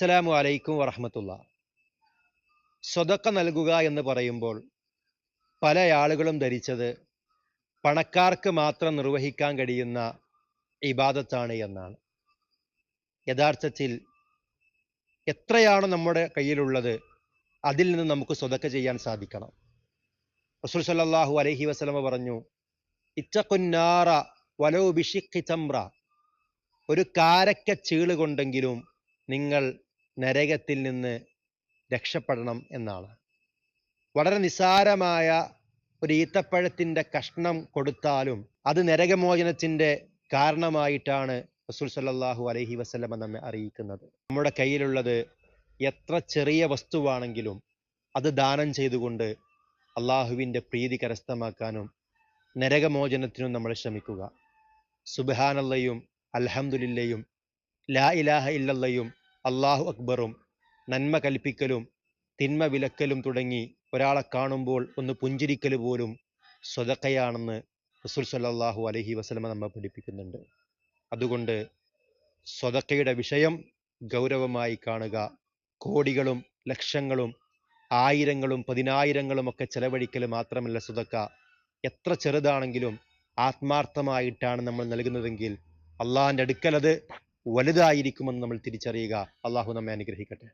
അസ്സലാമു അലൈക്കും വറഹമത്തുള്ള. സ്വതക്ക നൽകുക എന്ന് പറയുമ്പോൾ പല ആളുകളും ധരിച്ചത് പണക്കാർക്ക് മാത്രം നിർവഹിക്കാൻ കഴിയുന്ന ഇബാദത്താണ് എന്നാണ്. യഥാർത്ഥത്തിൽ എത്രയാണ് നമ്മുടെ കയ്യിലുള്ളത് അതിൽ നിന്ന് നമുക്ക് സ്വതക്ക ചെയ്യാൻ സാധിക്കണം. റസൂൽ സല്ലാഹു അലഹി വസ്ലമ പറഞ്ഞു ഇറ്റക്കുന്നാറ വലോ ബിഷിഖി തമ്ര. ഒരു കാരക്ക ചീൾ കൊണ്ടെങ്കിലും നിങ്ങൾ നരകത്തിൽ നിന്ന് രക്ഷപ്പെടണം എന്നാണ്. വളരെ നിസാരമായ ഒരു ഈത്തപ്പഴത്തിന്റെ കഷ്ണം കൊടുത്താലും അത് നരകമോചനത്തിന്റെ കാരണമായിട്ടാണ് റസൂൽ സല്ലാഹു അലഹി വസ്ലമ നമ്മെ അറിയിക്കുന്നത്. നമ്മുടെ കയ്യിലുള്ളത് എത്ര ചെറിയ വസ്തുവാണെങ്കിലും അത് ദാനം ചെയ്തുകൊണ്ട് അള്ളാഹുവിന്റെ പ്രീതി കരസ്ഥമാക്കാനും നരകമോചനത്തിനും നമ്മൾ ശ്രമിക്കുക. സുബഹാനല്ലയും അലഹമുല്ലയും ലാ ഇലാഹ ഇല്ലല്ലയും അള്ളാഹു അക്ബറും നന്മ കൽപ്പിക്കലും തിന്മ വിലക്കലും തുടങ്ങി ഒരാളെ കാണുമ്പോൾ ഒന്ന് പുഞ്ചിരിക്കൽ പോലും സ്വതക്കയാണെന്ന് റസൂൽ സല്ലാഹു അലഹി വസ്ലമ നമ്മെ പഠിപ്പിക്കുന്നുണ്ട്. അതുകൊണ്ട് സ്വതക്കയുടെ വിഷയം ഗൗരവമായി കാണുക. കോടികളും ലക്ഷങ്ങളും ആയിരങ്ങളും പതിനായിരങ്ങളും ഒക്കെ ചെലവഴിക്കൽ മാത്രമല്ല സ്വതക്ക. എത്ര ചെറുതാണെങ്കിലും ആത്മാർത്ഥമായിട്ടാണ് നമ്മൾ നൽകുന്നതെങ്കിൽ അള്ളാഹിന്റെ അടുക്കൽ അത് വലുതായിരിക്കുമെന്ന് നമ്മൾ തിരിച്ചറിയുക. അള്ളാഹു നമ്മെ അനുഗ്രഹിക്കട്ടെ.